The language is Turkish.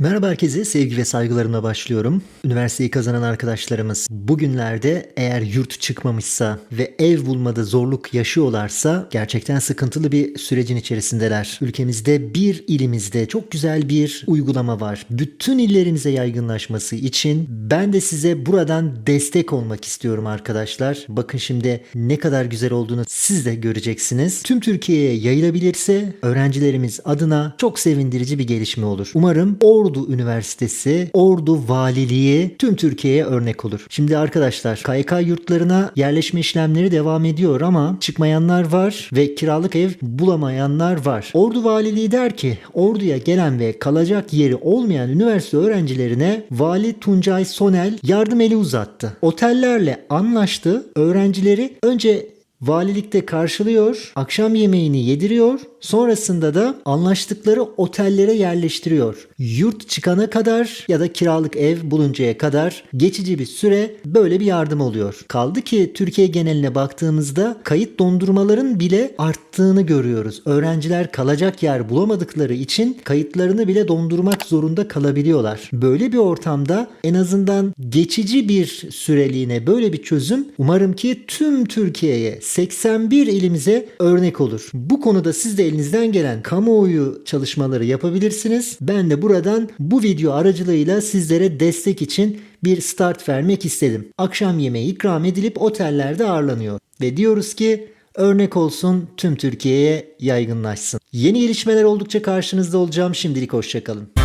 Merhaba herkese, sevgi ve saygılarımla başlıyorum. Üniversiteyi kazanan arkadaşlarımız bugünlerde eğer yurt çıkmamışsa ve ev bulmada zorluk yaşıyorlarsa gerçekten sıkıntılı bir sürecin içerisindeler. Ülkemizde bir ilimizde çok güzel bir uygulama var. Bütün illerimize yaygınlaşması için ben de size buradan destek olmak istiyorum arkadaşlar. Bakın şimdi ne kadar güzel olduğunu siz de göreceksiniz. Tüm Türkiye'ye yayılabilirse öğrencilerimiz adına çok sevindirici bir gelişme olur. Umarım Ordu Üniversitesi, Ordu Valiliği tüm Türkiye'ye örnek olur. Şimdi arkadaşlar KYK yurtlarına yerleşme işlemleri devam ediyor ama çıkmayanlar var ve kiralık ev bulamayanlar var. Ordu Valiliği der ki Ordu'ya gelen ve kalacak yeri olmayan üniversite öğrencilerine Vali Tuncay Sonel yardım eli uzattı. Otellerle anlaştı. Öğrencileri önce Valilikte karşılıyor, akşam yemeğini yediriyor, sonrasında da anlaştıkları otellere yerleştiriyor. Yurt çıkana kadar ya da kiralık ev buluncaya kadar geçici bir süre böyle bir yardım oluyor. Kaldı ki Türkiye geneline baktığımızda kayıt dondurmaların bile arttığını görüyoruz. Öğrenciler kalacak yer bulamadıkları için kayıtlarını bile dondurmak zorunda kalabiliyorlar. Böyle bir ortamda en azından geçici bir süreliğine böyle bir çözüm umarım ki tüm Türkiye'ye 81 ilimize örnek olur. Bu konuda siz de elinizden gelen kamuoyu çalışmaları yapabilirsiniz. Ben de buradan bu video aracılığıyla sizlere destek için bir start vermek istedim. Akşam yemeği ikram edilip otellerde ağırlanıyor. Ve diyoruz ki örnek olsun tüm Türkiye'ye yaygınlaşsın. Yeni gelişmeler oldukça karşınızda olacağım. Şimdilik hoşçakalın.